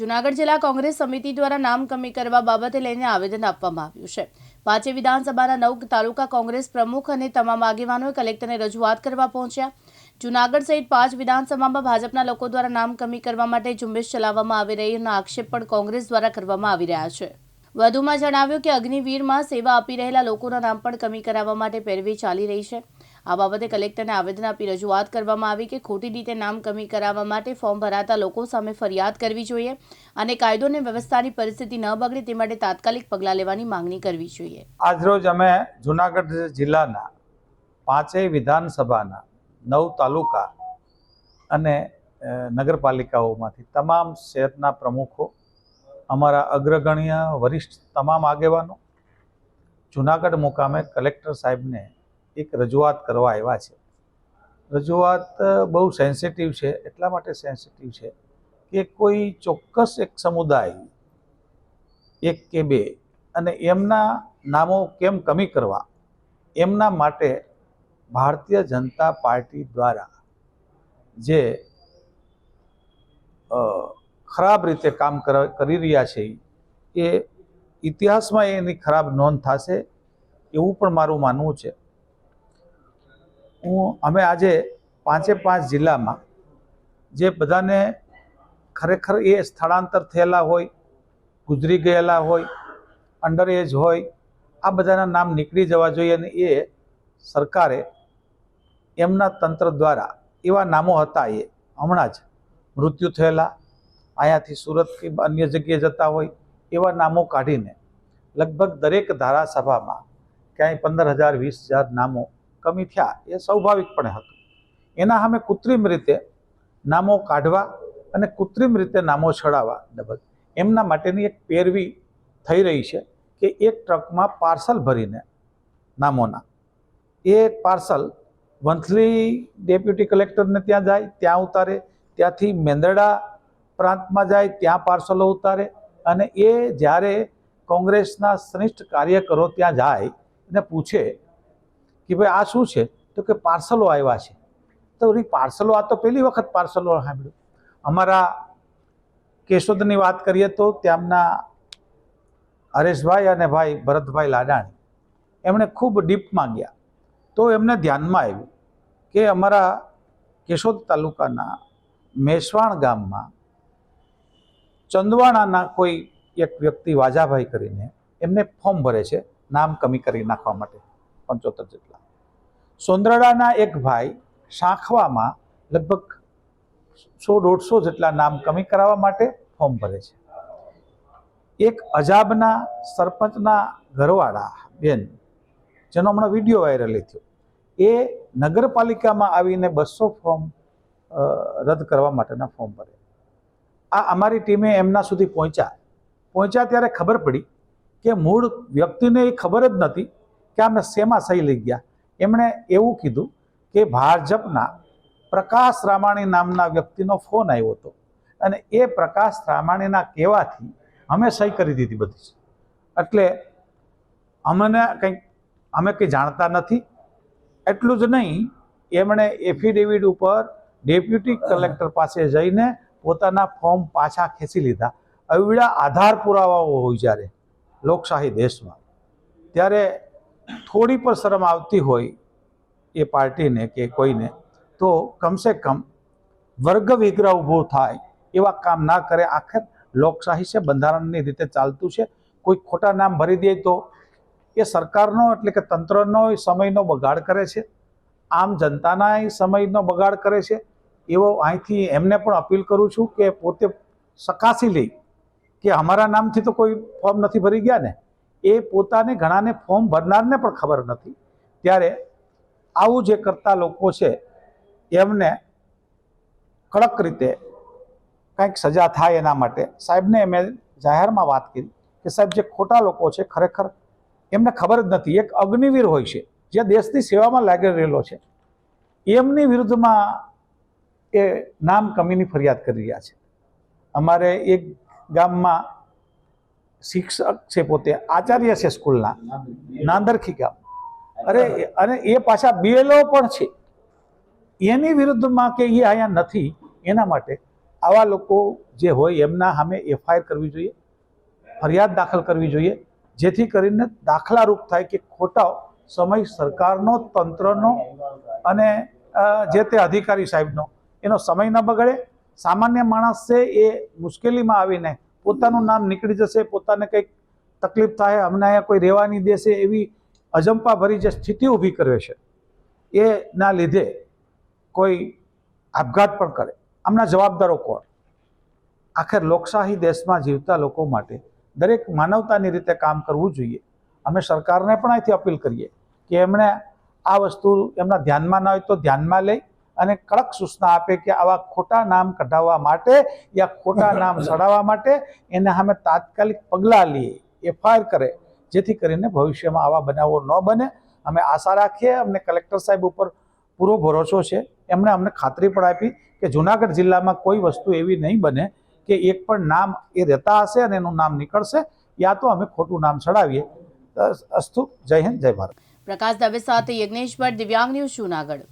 જુનાગઢ જિલ્લા કોંગ્રેસ સમિતિ દ્વારા નામ કમી કરવા બાબતે લઈને આવેદન આપવામાં આવ્યું છે. પાંચે વિધાનસભાના નવ તાલુકા કોંગ્રેસ પ્રમુખ અને તમામ આગેવાનોએ કલેક્ટરને રજૂઆત કરવા પહોંચ્યા. જુનાગઢ સહિત પાંચ વિધાનસભામાં ભાજપના લોકો દ્વારા નામ કમી કરવા માટે ઝુંબેશ ચલાવવામાં આવી રહીના આક્ષેપ પણ કોંગ્રેસ દ્વારા કરવામાં આવી રહ્યા છે. વધુમાં જણાવ્યું કે અગ્નિવીરમાં સેવા આપી રહેલા લોકોના નામ પણ કમી કરાવવા માટે પેરવી ચાલી રહી છે. આ બાબતે કલેક્ટરને આવેદન આપી રજૂઆત કરવામાં આવી કે ખોટી રીતે નામ કમી કરાવવા માટે ફોર્મ ભરાતા લોકો સામે ફરિયાદ કરવી જોઈએ અને કાયદો અને વ્યવસ્થાની પરિસ્થિતિ ન બગડે તે માટે તાત્કાલિક પગલાં લેવાની માંગણી કરવી જોઈએ. આજરોજ અમે જુનાગઢ જિલ્લાના પાંચેય વિધાનસભાના નવ તાલુકા અને નગરપાલિકાઓમાંથી તમામ શહેરના પ્રમુખો, અમારા અગ્રગણ્ય વરિષ્ઠ તમામ આગેવાનો, જુનાગઢ મુકામે કલેક્ટર સાહેબને એક રજૂઆત કરવા આવ્યા છે. રજૂઆત બહુ સેન્સિટિવ છે, એટલા માટે સેન્સિટિવ છે કે કોઈ ચોક્કસ એક સમુદાય, એક કે બે, અને એમના નામો કેમ કમી કરવા, એમના માટે ભારતીય જનતા પાર્ટી દ્વારા જે ખરાબ રીતે કામ કર- રહ્યા છે, એ ઇતિહાસમાં એની ખરાબ નોંધ થશે એવું પણ મારું માનવું છે. હું અમે આજે પાંચે પાંચ જિલ્લામાં જે બધાને ખરેખર એ સ્થળાંતર થયેલા હોય, ગુજરી ગયેલા હોય અંડર એજ હોય, આ બધાના નામ નીકળી જવા જોઈએ અને એ સરકારે એમના તંત્ર દ્વારા એવા નામો હતા એ હમણાં જ મૃત્યુ થયેલા, અહીંયાથી સુરત કે અન્ય જગ્યાએ જતા હોય એવા નામો કાઢીને લગભગ દરેક ધારાસભામાં ક્યાંય પંદર હજાર, વીસ હજાર નામો કમી થયા, એ સ્વાભાવિકપણે હતું એના સામે કૃત્રિમ રીતે નામો કાઢવા અને કૃત્રિમ રીતે નામો છોડાવવા ડબલ. એમના માટેની એક પેરવી થઈ રહી છે કે એક ટ્રકમાં પાર્સલ ભરીને નામોના. એ પાર્સલ વંથલી ડેપ્યુટી કલેક્ટરને ત્યાં જાય, ત્યાં ઉતારે, ત્યાંથી મેંદરડા પ્રાંતમાં જાય, ત્યાં પાર્સલો ઉતારે અને એ જ્યારે કોંગ્રેસના શ્રેષ્ઠ કાર્યકરો ત્યાં જાય અને પૂછે કે ભાઈ આ શું છે? તો કે પાર્સલો આવ્યા છે. તો પાર્સલો આ તો પહેલી વખત પાર્સલો સાંભળ્યું. અમારા કેશોદની વાત કરીએ તો ત્યાંના હરેશભાઈ અને ભાઈ ભરતભાઈ લાડાણી, એમણે ખૂબ ડીપમાં ગયા. તો એમને ધ્યાનમાં આવ્યું કે અમારા કેશોદ તાલુકાના મેસવાણ ગામમાં ચંદવાણાના કોઈ એક વ્યક્તિ વાજાભાઈ કરીને એમને ફોર્મ ભરે છે, નામ કમી કરી નાખવા માટે. પંચોતેર જેટલા. સોંદરડાના એક ભાઈ શાંખવામાં લગભગ સો દોઢસો જેટલા નામ કમી કરાવવા માટે ફોર્મ ભરે છે. એક અજાબના સરપંચના ઘરવાળા બેન, જેનો હમણાં વીડિયો વાયરલ થયો, એ નગરપાલિકામાં આવીને બસો ફોર્મ રદ કરવા માટેના ફોર્મ ભરે. આ અમારી ટીમે એમના સુધી પહોંચ્યા. પહોંચ્યા ત્યારે ખબર પડી કે મૂળ વ્યક્તિને એ ખબર જ નથી કે અમે શેમાં સહી લઈ ગયા? એમણે એવું કીધું કે ભાજપના પ્રકાશ રામાણી નામના વ્યક્તિનો ફોન આવ્યો હતો. અને એ પ્રકાશ રામાણીના કહેવાથી અમે સહી કરી દીધી બધી એટલે અમને કંઈક અમે કંઈ જાણતા નથી. એટલું જ નહીં, એમણે એફિડેવિટ ઉપર ડેપ્યુટી કલેક્ટર પાસે જઈને પોતાના ફોર્મ પાછા ખેંચી લીધા. અવડા આધાર પુરાવાઓ હોય જ્યારે લોકશાહી દેશમાં. ત્યારે થોડી પણ શરમ આવતી હોય એ પાર્ટીને કે કોઈને, તો કમસે કમ વર્ગ વિગ્રહ ઊભો થાય એવા કામ ના કરે. આખર લોકશાહી છે, બંધારણની રીતે ચાલતું છે. કોઈ ખોટા નામ ભરી દે તો એ સરકારનો એટલે કે તંત્રનો સમયનો બગાડ કરે છે. આમ જનતાના સમયનો બગાડ કરે છે. એવો અહીંથી એમને પણ અપીલ કરું છું કે પોતે સકાસી લે કે અમારા નામથી તો કોઈ ફોર્મ નથી ભરી ગયા ને. એ પોતાને ઘણાને ફોર્મ ભરનારને પણ ખબર નથી. ત્યારે આવું જે કરતા લોકો છે, એમને કડક રીતે કંઈક સજા થાય એના માટે. સાહેબને મેં જાહેરમાં વાત કરી કે સાહેબ, જે ખોટા લોકો છે, ખરેખર એમને ખબર જ નથી. એક અગ્નિવીર હોય છે, જે દેશની સેવામાં લાગી રહેલો છે. એમની વિરુદ્ધમાં એ નામ કમીની ફરિયાદ કરી રહ્યા છે. અમારે એક ગામમાં શિક્ષક છે પોતે, આચાર્ય છે સ્કૂલના, નાંદરખી ગામ. અરે, અને એ પાછા બીએલઓ પણ છે. એની વિરુદ્ધમાં કે એ અહીંયા નથી, એના માટે આવા લોકો જે હોય એમના સામે એફઆઈઆર કરવી જોઈએ, ફરિયાદ દાખલ કરવી જોઈએ, જેથી કરીને દાખલારૂપ થાય કે ખોટા સમય સરકારનો, તંત્રનો અને જે તે અધિકારી સાહેબનો, એનો સમય ન બગડે. સામાન્ય માણસ છે એ મુશ્કેલીમાં આવીને પોતાનું નામ નીકળી જશે, પોતાને કંઈક તકલીફ થાય, અમને અહીંયા કોઈ રહેવાની દેશે એવી અજંપા ભરી જે સ્થિતિ ઊભી કરે છે એના લીધે કોઈ આપઘાત પણ કરે. આમના જવાબદારો કોણ? આખર લોકશાહી દેશમાં જીવતા લોકો માટે દરેક માનવતાની રીતે કામ કરવું જોઈએ. અમે સરકારને પણ અહીંથી અપીલ કરીએ કે એમણે આ વસ્તુ એમના ધ્યાનમાં ન હોય તો ધ્યાનમાં લઈ અને કડક સૂચના આપે કે આવા ખોટા નામ કઢાવવા માટે યા ખોટા નામ ચડાવવા માટે એને સામે તાત્કાલિક પગલાં લઈએ એફઆઈઆર કરે જેથી કરીને ભવિષ્યમાં આવા બનાવો ન બને. અમે આશા રાખીએ અમને કલેક્ટર સાહેબ ઉપર પૂરો ભરોસો છે. એમણે અમને ખાતરી પણ આપી કે જુનાગઢ જિલ્લામાં કોઈ વસ્તુ એવી નહીં બને કે એક પણ નામ એ રહેતા હશે અને એનું નામ નીકળશે યા તો અમે ખોટું નામ ચડાવીએ અસ્તુ જય હિન્દ જય ભારત. પ્રકાશ દવે સાથે યજ્ઞેશ ભટ્ટ દિવ્યાંગ ન્યૂઝ જૂનાગઢ.